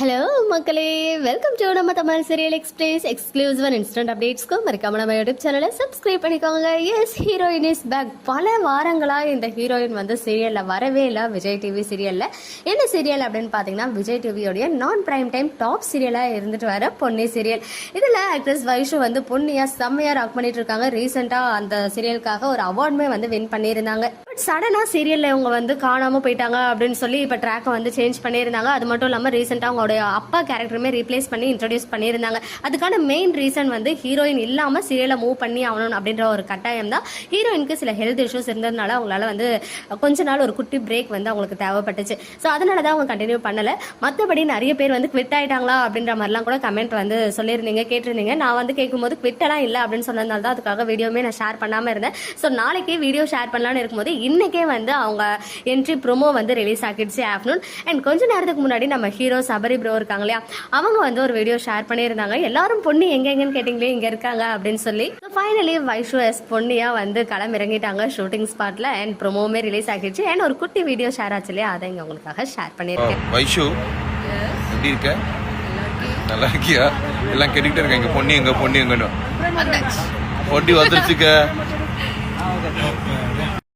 Hello மக்களே. Welcome to நம்ம Tamil serial express exclusive and instant அப்டேட்ஸ்க்கும் மறக்காம நம்ம யூடியூப் சேனலை சப்ஸ்கிரைப் பண்ணிக்கோங்க. எஸ் ஹீரோயின் இஸ் பேக் பல வாரங்களாக இந்த ஹீரோயின் வந்து சீரியலில் வரவே இல்லை விஜய் டிவி சீரியலில் என்ன சீரியல் அப்படின்னு பார்த்தீங்கன்னா விஜய் டிவியோடைய நான் பிரைம் டைம் டாப் சீரியலாக இருந்துட்டு வர பொன்னி சீரியல் இதில் ஆக்ட்ரஸ் வைஷு வந்து பொன்னியாக செம்மையாக ராக் பண்ணிட்டு இருக்காங்க. ரீசெண்டாக அந்த சீரியலுக்காக ஒரு அவார்டுமே வந்து வின் பண்ணியிருந்தாங்க. பட் சடனாக சீரியலில் இவங்க வந்து காணாமல் போயிட்டாங்க அப்படின்னு சொல்லி இப்போ ட்ராக்கை வந்து சேஞ்ச் பண்ணியிருந்தாங்க. அது மட்டும் இல்லாமல் ரீசெண்டாக அவருடைய அப்பா கேரக்டருமே ரீப்ளேஸ் பண்ணி இன்ட்ரடியூஸ் பண்ணியிருந்தாங்க. அதுக்கான மெயின் ரீசன் வந்து ஹீரோயின் இல்லாமல் சீரியலை மூவ் பண்ணி ஆகணும் அப்படின்ற ஒரு கட்டாயம் தான். ஹீரோயினுக்கு சில ஹெல்த் இஷ்யூஸ் இருந்ததுனால அவங்களால வந்து கொஞ்ச நாள் ஒரு குட்டி பிரேக் வந்து அவங்களுக்கு தேவைப்பட்டுச்சு. ஸோ அதனால தான் அவங்க கண்டினியூ பண்ணலை. மற்றபடி நிறைய பேர் வந்து குவிட் ஆயிட்டாங்களா அப்படின்ற மாதிரிலாம் கூட கமெண்ட் வந்து சொல்லியிருந்தீங்க கேட்டிருந்தீங்க. நான் வந்து கேட்கும்போது குவிட்டெல்லாம் இல்லை அப்படின்னு சொன்னதுனால தான் அதுக்காக வீடியோமே நான் ஷேர் பண்ணாமல் இருந்தேன். ஸோ நாளைக்கே வீடியோ ஷேர் பண்ணலான்னு இருக்கும்போது இன்றைக்கே வந்து அவங்க என்ட்ரி ப்ரோமோ வந்து ரிலீஸ் ஆகிடுச்சு ஆஃப்டர்நூன் அண்ட் கொஞ்ச நேரத்துக்கு முன்னாடி நம்ம ஹீரோ சபரி ப்ரோ இருக்காங்க இல்லையா? அவங்க வந்து ஒரு வீடியோ ஷேர் பண்ணியிருந்தாங்க. எல்லாரும் பொண்ணு எங்க எங்கன்னு கேட்டிங்களே இங்க இருக்காங்க அப்படின்னு சொல்லி. ஃபைனலி வைஷு எஸ் பொன்னியா வந்து களம் இறங்கிட்டாங்க ஷூட்டிங் ஸ்பாட்ல அண்ட் ப்ரோமோவுமே ரிலீஸ் ஆகிடுச்சு. அண்ட் ஒரு குட்டி வீடியோ ஷேர் ஆச்சு இல்லையா? அதை இங்க உங்களுக்காக ஷேர் பண்ணியிருக்கேன். வைஷு எப்படி இருக்க? நல்லா இருக்கியா? எல்லாம் கேட்டுக்கிட்டே இருக்க எங்க பொண்ணு எங்க பொண்ணு எங்கன்னு. பொண்ணி வந்துருச்சுக்க.